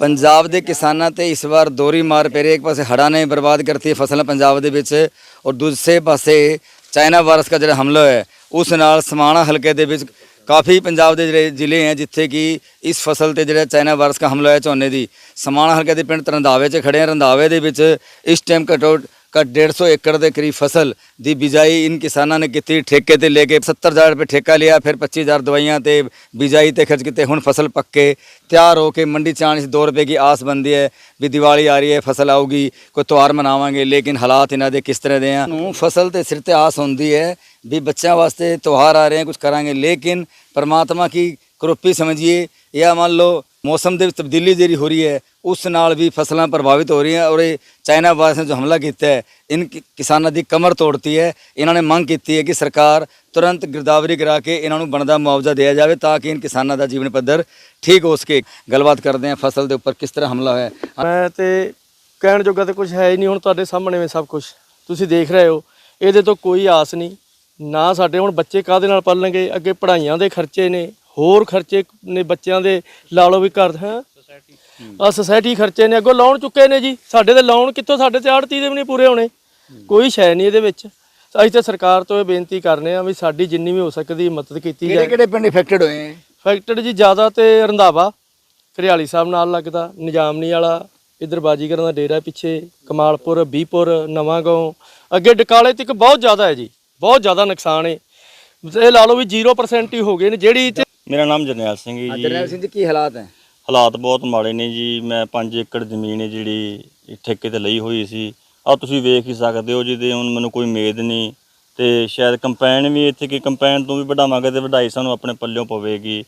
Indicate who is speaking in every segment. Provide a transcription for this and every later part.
Speaker 1: ਪੰਜਾਬ ਦੇ ਕਿਸਾਨਾਂ ਤੇ ਇਸ ਵਾਰ ਦੋਰੀ ਮਾਰ ਪੈ ਰਹੀ ਹੈ। ਇੱਕ ਪਾਸੇ ਹੜ੍ਹਾਂ ਨੇ ਬਰਬਾਦ ਕਰਤੀ ਫਸਲਾਂ ਪੰਜਾਬ ਦੇ ਵਿੱਚ ਔਰ ਦੂਸਰੇ ਪਾਸੇ ਚਾਈਨਾ ਵਾਇਰਸ ਦਾ ਜਿਹੜਾ ਹਮਲਾ ਹੋਇਆ ਉਸ ਨਾਲ ਸਮਾਣਾ ਹਲਕੇ ਦੇ ਵਿੱਚ ਕਾਫੀ ਪੰਜਾਬ ਦੇ ਜਿਹੜੇ ਜ਼ਿਲ੍ਹੇ ਹੈ, ਜਿੱਥੇ ਕਿ ਇਸ ਫਸਲ ਤੇ ਜਿਹੜਾ ਚਾਈਨਾ ਵਾਇਰਸ ਦਾ ਹਮਲਾ ਹੋਇਆ ਝੋਨੇ ਦੀ, ਸਮਾਣਾ ਹਲਕੇ ਦੇ ਪਿੰਡ ਰੰਧਾਵੇ 'ਚ ਖੜੇ ਹਾਂ। ਰੰਧਾਵੇ ਦੇ ਵਿੱਚ ਇਸ ਟਾਈਮ ਘੱਟੋ ਘੱਟ 150 ਏਕੜ ਦੇ ਕਰੀਬ ਫਸਲ ਦੀ ਬਿਜਾਈ ਇਨ ਕਿਸਾਨਾਂ ਨੇ ਕੀਤੀ। ਠੇਕੇ ਤੇ ਲੈ ਕੇ 70000 ਰੁਪਏ ਠੇਕਾ ਲਿਆ ਫਿਰ 25000 ਦਵਾਈਆਂ ਤੇ ਬਿਜਾਈ ਤੇ ਖਰਚ ਕੀਤੇ। ਹੁਣ ਫਸਲ ਪੱਕੇ ਤਿਆਰ ਹੋ ਕੇ ਮੰਡੀ ਚ ਆਉਣ ਇਸ 2 ਰੁਪਏ ਦੀ ਆਸ ਬੰਦੀ ਹੈ ਵੀ ਦੀਵਾਲੀ ਆ ਰਹੀ ਹੈ ਫਸਲ ਆਊਗੀ ਕੋਈ ਤਿਉਹਾਰ ਮਨਾਵਾਂਗੇ ਲੇਕਿਨ ਹਾਲਾਤ ਇਹਨਾਂ ਦੇ ਕਿਸ ਤਰ੍ਹਾਂ ਦੇ ਆ? ਨੂੰ ਫਸਲ ਤੇ ਸਿਰ ਤੇ ਆਸ ਹੁੰਦੀ ਹੈ ਵੀ ਬੱਚਿਆਂ ਵਾਸਤੇ ਤਿਉਹਾਰ ਆ ਰਹੇ ਹਨ ਕੁਝ ਕਰਾਂਗੇ। ਲੇਕਿਨ ਪਰਮਾਤਮਾ ਕੀ ਕਰੋਪੀ ਸਮਝੀਏ ਜਾਂ ਮੰਨ ਲਓ ਮੌਸਮ ਦੇ ਵਿੱਚ ਤਬਦੀਲੀ ਜਿਹੜੀ ਹੋ ਰਹੀ ਹੈ, ਉਸ ਨਾਲ ਵੀ ਫਸਲਾਂ ਪ੍ਰਭਾਵਿਤ ਹੋ ਰਹੀਆਂ ਔਰ ਇਹ ਚਾਈਨਾ ਵਾਇਰਸ ਨੇ ਜੋ ਹਮਲਾ ਕੀਤਾ ਹੈ, ਇਨ ਕਿਸਾਨਾਂ ਦੀ ਕਮਰ ਤੋੜਤੀ ਹੈ। ਇਹਨਾਂ ਨੇ ਮੰਗ ਕੀਤੀ ਹੈ ਕਿ ਸਰਕਾਰ ਤੁਰੰਤ ਗਿਰਦਾਵਰੀ ਕਰਾ ਕੇ ਇਹਨਾਂ ਨੂੰ ਬਣਦਾ ਮੁਆਵਜ਼ਾ ਦਿਆ ਜਾਵੇ ਤਾਂ ਕਿ ਇਨ ਕਿਸਾਨਾਂ ਦਾ ਜੀਵਨ ਪੱਧਰ ਠੀਕ ਹੋ ਸਕੇ। ਗੱਲਬਾਤ ਕਰਦੇ ਹਾਂ ਫਸਲ ਦੇ ਉੱਪਰ ਕਿਸ ਤਰ੍ਹਾਂ ਹਮਲਾ ਹੋਇਆ ਹੈ।
Speaker 2: ਮੈਂ ਤੇ ਕਹਿਣ ਜੋਗਾ ਤੇ ਕੁਝ ਹੈ ਹੀ ਨਹੀਂ, ਹੁਣ ਤੁਹਾਡੇ ਸਾਹਮਣੇ ਵੇ ਸਭ ਕੁਝ ਤੁਸੀਂ ਦੇਖ ਰਹੇ ਹੋ, ਇਹਦੇ ਤੋਂ ਕੋਈ ਆਸ ਨਹੀਂ। ਨਾ ਸਾਡੇ ਹੁਣ ਬੱਚੇ ਕਾਹਦੇ ਨਾਲ ਪੜਨਗੇ ਅੱਗੇ ਪੜ੍ਹਾਈਆਂ ਦੇ ਖਰਚੇ ਨੇ ਹੋਰ ਖਰਚੇ ਨੇ ਬੱਚਿਆਂ ਦੇ ਲਾ ਲਓ ਵੀ ਘਰ ਹੈ? ਆ ਸੋਸਾਇਟੀ ਖਰਚੇ ਨੇ ਅੱਗੋਂ ਲੋਨ ਚੁੱਕੇ ਨੇ ਜੀ। ਸਾਡੇ ਤੇ ਲੋਨ ਕਿੱਥੋਂ ਸਾਡੇ ਤੇ ਆੜਤੀ ਦੇ ਵੀ ਨਹੀਂ ਪੂਰੇ ਹੋਣੇ। ਕੋਈ ਸ਼ੈ ਨਹੀਂ ਇਹਦੇ ਵਿੱਚ। ਅਸੀਂ ਤਾਂ ਸਰਕਾਰ ਤੋਂ ਇਹ ਬੇਨਤੀ ਕਰਨੇ ਆ ਵੀ ਸਾਡੀ ਜਿੰਨੀ ਵੀ ਹੋ ਸਕਦੀ ਮਦਦ ਕੀਤੀ
Speaker 1: ਕਿਹੜੇ
Speaker 2: ਜਾਏ।
Speaker 1: ਕਿਹੜੇ ਪਿੰਡ ਇਫੈਕਟਡ ਹੋਏ ਹੈ
Speaker 2: ਫੈਕਟਰ ਜੀ ਜ਼ਿਆਦਾ ਤੇ ਰੰਧਾਵਾ ਘਰਿਆਲੀ ਸਾਹਿਬ ਨਾਲ ਲੱਗਦਾ ਨਿਜ਼ਾਮਨੀ ਵਾਲਾ ਇਧਰ ਬਾਜੀਗਰਾਂ ਦਾ ਡੇਰਾ ਪਿੱਛੇ ਕਮਾਲਪੁਰ ਬੀਪੁਰ ਨਵਾਂ ਗਾਉਂ। ਅੱਗੇ ਡਕਾਲੇ ਤੱਕ ਬਹੁਤ ਜ਼ਿਆਦਾ ਹੈ ਜੀ। ਬਹੁਤ ਜ਼ਿਆਦਾ ਨੁਕਸਾਨ ਹੈ ਇਹ ਲਾ ਲਓ ਵੀ 0% ਹੀ ਹੋ ਗਏ ਨੇ। ਜਿਹੜੀ
Speaker 3: ਮੇਰਾ ਨਾਮ ਜਰਨੈਲ ਸਿੰਘ ਹੈ ਜੀ।
Speaker 1: ਜਰਨੈਲ ਸਿੰਘ ਜੀ ਕੀ ਹਾਲਾਤ ਹੈ?
Speaker 3: ਹਾਲਾਤ ਬਹੁਤ ਮਾੜੇ ਨੇ ਜੀ। ਮੈਂ 5 ਏਕੜ ਜ਼ਮੀਨ ਹੈ ਜਿਹੜੀ ਠੇਕੇ ਤੇ ਲਈ ਹੋਈ ਸੀ। ਆ ਤੁਸੀਂ ਵੇਖ ਹੀ ਸਕਦੇ ਹੋ ਜਿਹਦੇ ਹੁਣ ਮੈਨੂੰ ਕੋਈ ਉਮੀਦ ਨਹੀਂ। ਤੇ ਸ਼ਾਇਦ ਕੰਪੈਨ ਵੀ ਇੱਥੇ ਕਿ ਕੰਪੈਨ ਤੋਂ ਵੀ ਵਧਾਵਾਂਗੇ ਤੇ ਵਧਾਈ ਸਾਨੂੰ ਆਪਣੇ ਪੱਲਿਓਂ ਪਵੇਗੀ।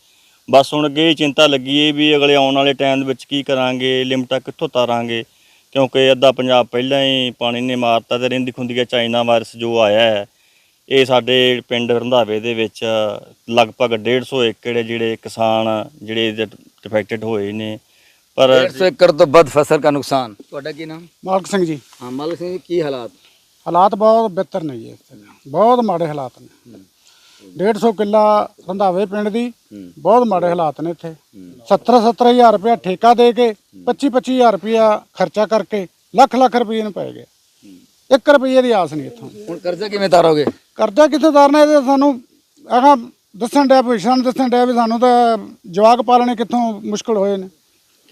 Speaker 3: ਬਸ ਹੁਣ ਅੱਗੇ ਚਿੰਤਾ ਲੱਗੀ ਏ ਵੀ ਅਗਲੇ ਆਉਣ ਵਾਲੇ ਟਾਈਮ ਦੇ ਵਿੱਚ ਕੀ ਕਰਾਂਗੇ ਲਿਮਟਾਂ ਕਿੱਥੋਂ ਤਾਰਾਂਗੇ? ਕਿਉਂਕਿ ਅੱਧਾ ਪੰਜਾਬ ਪਹਿਲਾਂ ਹੀ ਪਾਣੀ ਨੇ ਮਾਰਤਾ ਤੇ ਰਹਿੰਦੀ ਖੁੰਦੀ ਹੈ ਚਾਈਨਾ ਵਾਇਰਸ ਜੋ ਆਇਆ ਹੈ। ਇਹ ਸਾਡੇ ਪਿੰਡ ਰੰਧਾਵੇ ਦੇ ਵਿੱਚ ਲਗਭਗ 150 ਏਕੜ ਹੈ ਜਿਹੜੇ ਕਿਸਾਨ ਜਿਹੜੇ ਇਹਦੇ ਅਫੈਕਟਡ ਹੋਏ ਨੇ। ਪਰ
Speaker 1: 150 ਏਕੜ ਤੋਂ ਵੱਧ ਫਸਲ ਦਾ ਨੁਕਸਾਨ। ਤੁਹਾਡਾ ਕੀ ਨਾਮ?
Speaker 4: ਮਾਲਕ ਸਿੰਘ ਜੀ।
Speaker 1: ਹਾਂ ਮਾਲਕ ਸਿੰਘ ਜੀ ਕੀ ਹਾਲਾਤ?
Speaker 4: ਹਾਲਾਤ ਬਹੁਤ ਬਿਹਤਰ ਨਹੀਂ ਜੀ ਇੱਥੇ। ਬਹੁਤ ਮਾੜੇ ਹਾਲਾਤ ਨੇ। 150 ਕਿੱਲਾ ਰੰਧਾਵੇ ਪਿੰਡ ਦੀ ਬਹੁਤ ਮਾੜੇ ਹਾਲਾਤ ਨੇ ਇੱਥੇ। 70 70000 ਰੁਪਇਆ ਠੇਕਾ ਦੇ ਕੇ 25 25000 ਰੁਪਇਆ ਖਰਚਾ ਕਰਕੇ ਲੱਖ ਲੱਖ ਰੁਪਏ ਨੂੰ ਪੈ ਗਿਆ। 1 ਰੁਪਏ ਦੀ ਆਸ ਨਹੀਂ ਇੱਥੋਂ।
Speaker 1: ਹੁਣ ਕਰਜ਼ਾ ਕਿਵੇਂ ਤਾਰੋਗੇ?
Speaker 4: ਕਰਜ਼ਾ ਕਿੱਥੇ ਤਾਰਨਾ ਇਹਦੇ ਸਾਨੂੰ ਆਹ ਦੱਸਣ ਡਿਆ ਭਵਿੱਖ ਦੱਸਣ ਡਿਆ ਵੀ ਸਾਨੂੰ ਤਾਂ ਜਵਾਕ ਪਾਲਣੇ ਕਿੱਥੋਂ ਮੁਸ਼ਕਲ ਹੋਏ ਨੇ।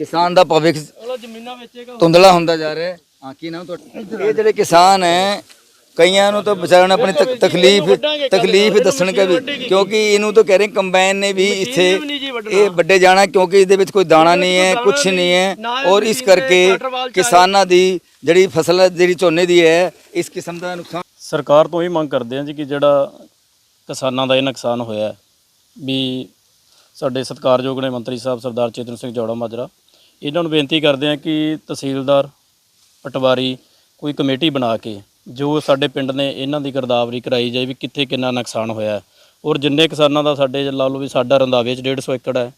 Speaker 1: ਕਿਸਾਨ ਦਾ ਭਵਿੱਖ
Speaker 2: ਜ਼ਮੀਨਾਂ ਵੇਚੇਗਾ
Speaker 1: ਧੁੰਦਲਾ ਹੁੰਦਾ ਜਾ ਰਿਹਾ ਹੈ। ਹਾਂ ਕੀ ਨਾਮ ਤੁਹਾਡਾ? ਇਹ ਜਿਹੜੇ ਕਿਸਾਨ ਹੈ ਕਈਆਂ ਨੂੰ ਤਾਂ ਵਿਚਾਰਿਆਂ ਨੂੰ ਆਪਣੀ ਤਕ- ਤਕਲੀਫ ਤਕਲੀਫ ਦੱਸਣਗੇ ਵੀ ਕਿਉਂਕਿ ਇਹਨੂੰ ਤਾਂ ਕਹਿ ਰਹੇ ਕੰਬਾਈਨ ਨੇ ਵੀ ਇੱਥੇ ਇਹ ਵੱਡੇ ਜਾਣਾ ਕਿਉਂਕਿ ਇਹਦੇ ਵਿੱਚ ਕੋਈ ਦਾਣਾ ਨਹੀਂ ਹੈ ਕੁਝ ਨਹੀਂ। ਹੈ। ਔਰ ਇਸ ਕਰਕੇ ਕਿਸਾਨਾਂ ਦੀ ਜਿਹੜੀ ਫਸਲ ਹੈ, ਜਿਹੜੀ ਝੋਨੇ ਦੀ ਹੈ ਇਸ ਕਿਸਮ ਦਾ ਨੁਕਸਾਨ
Speaker 5: ਸਰਕਾਰ ਤੋਂ ਇਹ ਮੰਗ ਕਰਦੇ ਹਾਂ ਜੀ ਕਿ ਜਿਹੜਾ ਕਿਸਾਨਾਂ ਦਾ ਇਹ ਨੁਕਸਾਨ ਹੋਇਆ ਹੈ, ਵੀ ਸਾਡੇ ਸਤਿਕਾਰਯੋਗ ਨੇ ਮੰਤਰੀ ਸਾਹਿਬ ਸਰਦਾਰ ਚੇਤਨ ਸਿੰਘ ਜੌੜਾ ਮਾਜਰਾ ਇਹਨਾਂ ਨੂੰ ਬੇਨਤੀ ਕਰਦੇ ਹਾਂ ਕਿ ਤਹਿਸੀਲਦਾਰ ਪਟਵਾਰੀ ਕੋਈ ਕਮੇਟੀ ਬਣਾ ਕੇ ਜੋ ਸਾਡੇ ਪਿੰਡ ਨੇ ਇਹਨਾਂ ਦੀ ਗਰਦਾਵਰੀ ਕਰਾਈ ਜਾਏ ਵੀ ਕਿੱਥੇ ਕਿੰਨਾ ਨੁਕਸਾਨ ਹੋਇਆ ਹੈ। ਔਰ ਜਿੰਨੇ ਕਿਸਾਨਾਂ ਦਾ ਸਾਡੇ ਲਾ ਲਓ ਵੀ ਸਾਡਾ ਰੰਧਾਵੇ 'ਚ 150 ਏਕੜ ਹੈ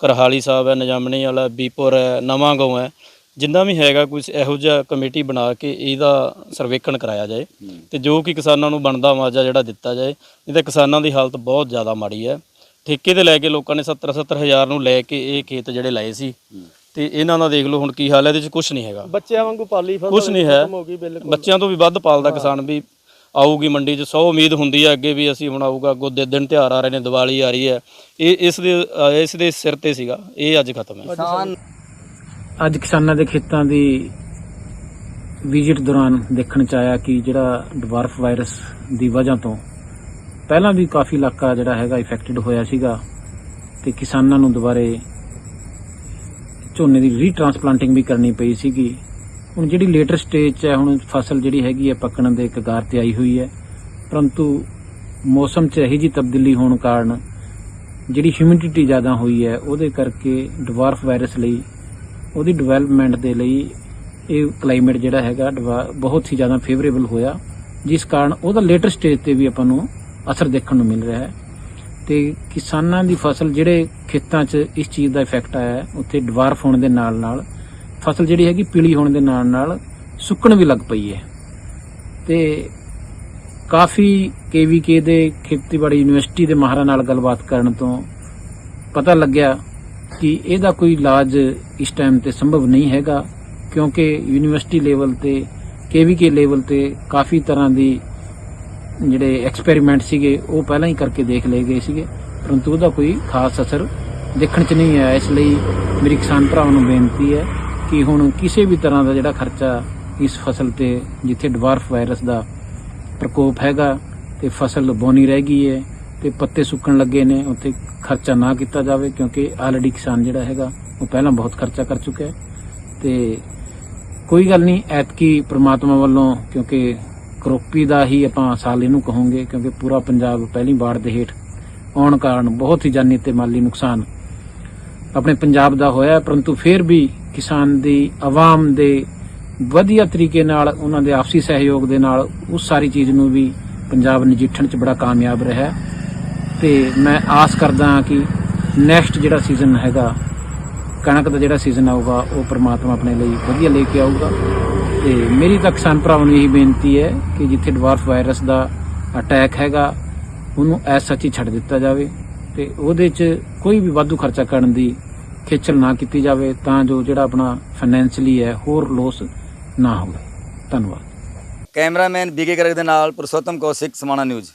Speaker 5: ਕਰਹਾਲੀ ਸਾਹਿਬ ਹੈ ਨਿਜਾਮਣੀ ਵਾਲਾ ਬੀਪੁਰ ਹੈ ਨਵਾਂ ਗਾਉਂ ਹੈ ਜਿੰਨਾ ਵੀ ਹੈਗਾ ਕੋਈ ਇਹੋ ਜਿਹਾ ਕਮੇਟੀ ਬਣਾ ਕੇ ਇਹਦਾ ਸਰਵੇਖਣ ਕਰਾਇਆ ਜਾਏ ਤੇ ਜੋ ਕਿ ਕਿਸਾਨਾਂ ਨੂੰ ਬਣਦਾ ਮੁਆਵਜ਼ਾ ਜਿਹੜਾ ਦਿੱਤਾ ਜਾਏ ਨਹੀਂ ਤਾਂ ਕਿਸਾਨਾਂ ਦੀ ਹਾਲਤ ਬਹੁਤ ਜ਼ਿਆਦਾ ਮਾੜੀ ਹੈ। ਠੇਕੇ ਤੇ ਲੈ ਕੇ ਲੋਕਾਂ ਨੇ 70 70 ਹਜ਼ਾਰ ਨੂੰ ਲੈ ਕੇ ਇਹ ਖੇਤ ਜਿਹੜੇ ਲਾਏ ਸੀ। ਤੇ ਇਹਨਾਂ ਦਾ ਦੇਖ ਲਓ ਹੁਣ ਕੀ ਹਾਲ ਹੈ ਇਹਦੇ 'ਚ ਕੁਝ ਨਹੀਂ ਹੈਗਾ।
Speaker 2: ਬੱਚਿਆਂ ਵਾਂਗੂ ਪਾਲੀ ਫਸਲ
Speaker 5: ਕੁਝ ਨਹੀਂ ਹੈ। ਬੱਚਿਆਂ ਤੋਂ ਵੀ ਵੱਧ ਪਾਲਦਾ ਕਿਸਾਨ ਵੀ ਆਊਗੀ ਮੰਡੀ 'ਚ ਸੌ ਉਮੀਦ ਹੁੰਦੀ ਹੈ ਅੱਗੇ ਵੀ ਅਸੀਂ ਹੁਣ ਆਊਗਾ ਅੱਗੋਂ ਦੇ ਦਿਨ ਤਿਉਹਾਰ ਆ ਰਹੇ ਨੇ ਦੀਵਾਲੀ ਆ ਰਹੀ ਹੈ। ਇਹ ਇਸ ਦੇ ਇਸ ਦੇ ਸਿਰ ਤੇ ਸੀਗਾ ਇਹ ਅੱਜ ਖਤਮ ਹੈ।
Speaker 6: ਅੱਜ ਕਿਸਾਨਾਂ ਦੇ ਖੇਤਾਂ ਦੀ ਵਿਜ਼ਿਟ ਦੌਰਾਨ ਦੇਖਣ ਚ ਆਇਆ ਕਿ ਜਿਹੜਾ ਡਵਾਰਫ ਵਾਇਰਸ ਦੀ ਵਜ੍ਹਾ ਤੋਂ ਪਹਿਲਾਂ ਵੀ ਕਾਫੀ ਇਲਾਕਾ ਜਿਹੜਾ ਹੈਗਾ ਇਫੈਕਟਡ ਹੋਇਆ ਸੀਗਾ ਤੇ ਕਿਸਾਨਾਂ ਨੂੰ ਦੁਬਾਰੇ ਝੋਨੇ ਦੀ ਰੀਟ੍ਰਾਂਸਪਲਾਂਟਿੰਗ ਵੀ ਕਰਨੀ ਪਈ ਸੀਗੀ। ਹੁਣ ਜਿਹੜੀ ਲੇਟਰ ਸਟੇਜ 'ਚ ਹੈ, ਹੁਣ ਫਸਲ ਜਿਹੜੀ ਹੈਗੀ ਹੈ, ਪੱਕਣ ਦੇ ਕਗਾਰ ਤੇ ਆਈ ਹੋਈ ਹੈ। ਪਰੰਤੂ ਮੌਸਮ 'ਚ ਇਹੀ ਜੀ ਤਬਦੀਲੀ ਹੋਣ ਕਾਰਨ ਜਿਹੜੀ ਹਿਊਮਿਡਿਟੀ ਜ਼ਿਆਦਾ ਹੋਈ ਹੈ, ਉਹਦੇ ਕਰਕੇ ਡਵਾਰਫ ਵਾਇਰਸ ਲਈ ਉਹਦੀ ਡਿਵੈਲਪਮੈਂਟ ਦੇ ਲਈ ਇਹ ਕਲਾਈਮੇਟ ਜਿਹੜਾ ਹੈਗਾ ਡਵਾ- ਬਹੁਤ ਹੀ ਜ਼ਿਆਦਾ ਫੇਵਰੇਬਲ ਹੋਇਆ ਜਿਸ ਕਾਰਨ ਉਹਦਾ ਲੇਟਰ ਸਟੇਜ ਤੇ ਵੀ ਆਪਾਂ ਨੂੰ ਅਸਰ ਦੇਖਣ ਨੂੰ ਮਿਲ ਰਿਹਾ ਹੈ। ਤੇ ਕਿਸਾਨਾਂ ਦੀ ਫਸਲ ਜਿਹੜੇ ਖੇਤਾਂ 'ਚ ਇਸ ਚੀਜ਼ ਦਾ ਇਫੈਕਟ ਆਇਆ ਹੈ, ਉੱਥੇ ਡਵਾਰਫ ਹੋਣ ਦੇ ਨਾਲ ਨਾਲ ਫਸਲ ਜਿਹੜੀ ਹੈਗੀ ਪੀਲੀ ਹੋਣ ਦੇ ਨਾਲ ਨਾਲ ਸੁੱਕਣ ਵੀ ਲੱਗ ਪਈ ਹੈ। ਤੇ ਕਾਫੀ ਕੇਵੀਕੇ ਦੇ ਖੇਤੀਬਾੜੀ ਯੂਨੀਵਰਸਿਟੀ ਦੇ ਮਾਹਰਾਂ ਨਾਲ ਗੱਲਬਾਤ ਕਰਨ ਤੋਂ ਪਤਾ ਲੱਗਿਆ ਕਿ ਇਹਦਾ ਕੋਈ ਇਲਾਜ ਇਸ ਟਾਈਮ ਤੇ ਸੰਭਵ ਨਹੀਂ ਹੈਗਾ, ਕਿਉਂਕਿ ਯੂਨੀਵਰਸਿਟੀ ਲੈਵਲ ਤੇ ਕੇਵੀਕੇ ਲੈਵਲ ਤੇ ਕਾਫੀ ਤਰ੍ਹਾਂ ਦੀ ਜਿਹੜੇ ਐਕਸਪੈਰੀਮੈਂਟ ਸੀਗੇ, ਉਹ ਪਹਿਲਾਂ ਹੀ ਕਰਕੇ ਦੇਖ ਲਏ ਗਏ ਸੀਗੇ। ਪਰੰਤੂ ਉਹਦਾ ਕੋਈ ਖਾਸ ਅਸਰ ਦੇਖਣ 'ਚ ਨਹੀਂ ਆਇਆ। ਇਸ ਲਈ ਮੇਰੀ ਕਿਸਾਨ ਭਰਾਵਾਂ ਨੂੰ ਬੇਨਤੀ ਹੈ ਕਿ ਹੁਣ ਕਿਸੇ ਵੀ ਤਰ੍ਹਾਂ ਦਾ ਜਿਹੜਾ ਖਰਚਾ ਇਸ ਫਸਲ ਤੇ, ਜਿੱਥੇ ਡਵਾਰਫ ਵਾਇਰਸ ਦਾ ਪ੍ਰਕੋਪ ਹੈਗਾ, ਤੇ ਫਸਲ ਬੋਨੀ ਰਹਿ ਗਈ ਹੈ ਤੇ ਪੱਤੇ ਸੁੱਕਣ ਲੱਗੇ ਨੇ, ਉੱਥੇ ਖਰਚਾ ਨਾ ਕੀਤਾ ਜਾਵੇ ਕਿਉਂਕਿ ਆਲਰੇਡੀ ਕਿਸਾਨ ਜਿਹੜਾ ਹੈਗਾ, ਉਹ ਪਹਿਲਾਂ ਬਹੁਤ ਖਰਚਾ ਕਰ ਚੁੱਕਾ ਹੈ। ਤੇ ਕੋਈ ਗੱਲ ਨਹੀਂ, ਐਤਕੀ ਪ੍ਰਮਾਤਮਾ ਵੱਲੋਂ, ਕਿਉਂਕਿ ਕਰੋਪੀ ਦਾ ਹੀ ਆਪਾਂ ਸਾਲ ਇਹਨੂੰ ਕਹੋਗੇ, ਕਿਉਂਕਿ ਪੂਰਾ ਪੰਜਾਬ ਪਹਿਲੀ ਬਾੜ ਦੇ ਹੇਠ ਆਉਣ ਕਾਰਨ ਬਹੁਤ ਹੀ ਜਾਨੀ ਤੇ ਮਾਲੀ ਨੁਕਸਾਨ ਆਪਣੇ ਪੰਜਾਬ ਦਾ ਹੋਇਆ ਪਰੰਤੂ ਫਿਰ ਵੀ ਕਿਸਾਨ ਦੀ ਆਵਾਮ ਦੇ ਵਧੀਆ ਤਰੀਕੇ ਨਾਲ, ਉਹਨਾਂ ਦੇ ਆਪਸੀ ਸਹਿਯੋਗ ਦੇ ਨਾਲ, ਉਸ ਸਾਰੀ ਚੀਜ਼ ਨੂੰ ਵੀ ਪੰਜਾਬ ਨਜਿੱਠਣ 'ਚ ਬੜਾ ਕਾਮਯਾਬ ਰਿਹਾ ਤੇ ਮੈਂ ਆਸ ਕਰਦਾ ਹਾਂ ਕਿ ਨੈਕਸਟ ਜਿਹੜਾ ਸੀਜ਼ਨ ਹੈਗਾ, ਕਣਕ ਦਾ ਜਿਹੜਾ ਸੀਜ਼ਨ ਆਊਗਾ, ਉਹ ਪ੍ਰਮਾਤਮਾ ਆਪਣੇ ਲਈ ਵਧੀਆ ਲੈ ਕੇ ਆਊਗਾ। ਤੇ ਮੇਰੀ ਤਾਂ ਕਿਸਾਨ ਭਰਾਵਾਂ ਨੂੰ ਇਹੀ ਬੇਨਤੀ ਹੈ ਕਿ ਜਿੱਥੇ ਡਵਾਰਫ ਵਾਇਰਸ ਦਾ ਅਟੈਕ ਹੈਗਾ, ਉਹਨੂੰ ਐਸ ਸੱਚ ਹੀ ਛੱਡ ਦਿੱਤਾ ਜਾਵੇ ਤੇ ਉਹਦੇ 'ਚ ਕੋਈ ਵੀ ਵਾਧੂ ਖਰਚਾ ਕਰਨ ਦੀ ਖੇਚਲ ਨਾ ਕੀਤੀ ਜਾਵੇ, ਤਾਂ ਜੋ ਜਿਹੜਾ ਆਪਣਾ ਫਾਈਨੈਂਸ਼ਲੀ ਹੈ, ਹੋਰ ਲੋਸ ਨਾ ਹੋਵੇ। ਧੰਨਵਾਦ।
Speaker 1: ਕੈਮਰਾਮੈਨ ਬੀਕੇ ਗਰਗ ਦੇ ਨਾਲ ਪੁਰਸ਼ੋਤਮ ਕੌਸ਼ਿਕ, ਸਮਾਣਾ ਨਿਊਜ਼।